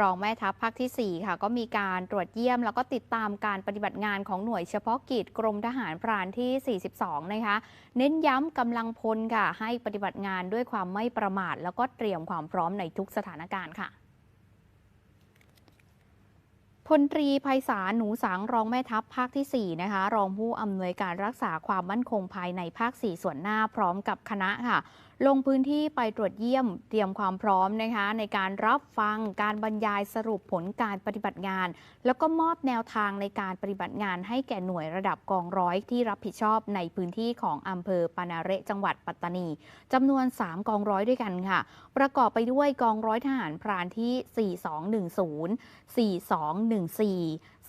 รองแม่ทัพภาคที่ 4 ค่ะ ก็มีการตรวจเยี่ยม แล้วก็ติดตามการปฏิบัติงานของหน่วยเฉพาะกิจกรมทหารพรานที่ 42 นะคะ เน้นย้ำกำลังพลค่ะ ให้ปฏิบัติงานด้วยความไม่ประมาท แล้วก็เตรียมความพร้อมในทุกสถานการณ์ค่ะพลตรีไพศาลหนูสังรองแม่ทัพภาคที่ 4 นะคะ รองผู้อำนวยการรักษาความมั่นคงภายในภาค 4 ส่วนหน้าพร้อมกับคณะค่ะลงพื้นที่ไปตรวจเยี่ยมเตรียมความพร้อมนะคะในการรับฟังการบรรยายสรุปผลการปฏิบัติงาน แล้วก็มอบแนวทางในการปฏิบัติงานให้แก่หน่วยระดับกองร้อยที่รับผิดชอบในพื้นที่ของอำเภอปานาเระจังหวัดปัตตานีจำนวน 3 กองร้อยด้วยกันค่ะ ประกอบไปด้วยกองร้อยทหารพรานที่ 4210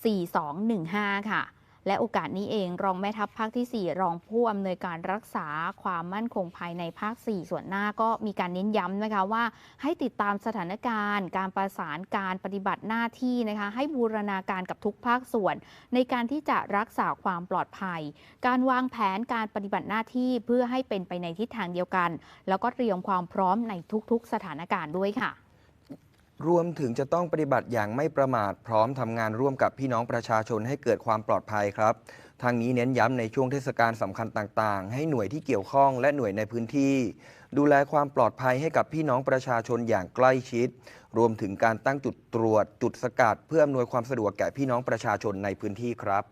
4214 4215 ค่ะ และโอกาสนี้เองรองแม่ทัพภาคที่ 4 รองผู้อำนวยการรักษาความมั่นคงภายในภาค 4 ส่วนหน้าก็มีการเน้นย้ำนะคะว่า ให้ติดตามสถานการณ์ การประสานการปฏิบัติหน้าที่นะคะให้บูรณาการกับทุกภาคส่วน ในการที่จะรักษาความปลอดภัย การวางแผนการปฏิบัติหน้าที่เพื่อให้เป็นไปในทิศทางเดียวกัน แล้วก็เตรียมความพร้อมในทุกๆ สถานการณ์ด้วยค่ะ รวมถึงจะต้องปฏิบัติอย่างไม่ประมาทพร้อมทำงานร่วมกับพี่น้องประชาชนให้เกิดความปลอดภัยครับ ทางนี้เน้นย้ำในช่วงเทศกาลสำคัญต่างๆ ให้หน่วยที่เกี่ยวข้องและหน่วยในพื้นที่ ดูแลความปลอดภัยให้กับพี่น้องประชาชนอย่างใกล้ชิด รวมถึงการตั้งจุดตรวจ จุดสกัดเพื่ออำนวยความสะดวกแก่พี่น้องประชาชนในพื้นที่ครับ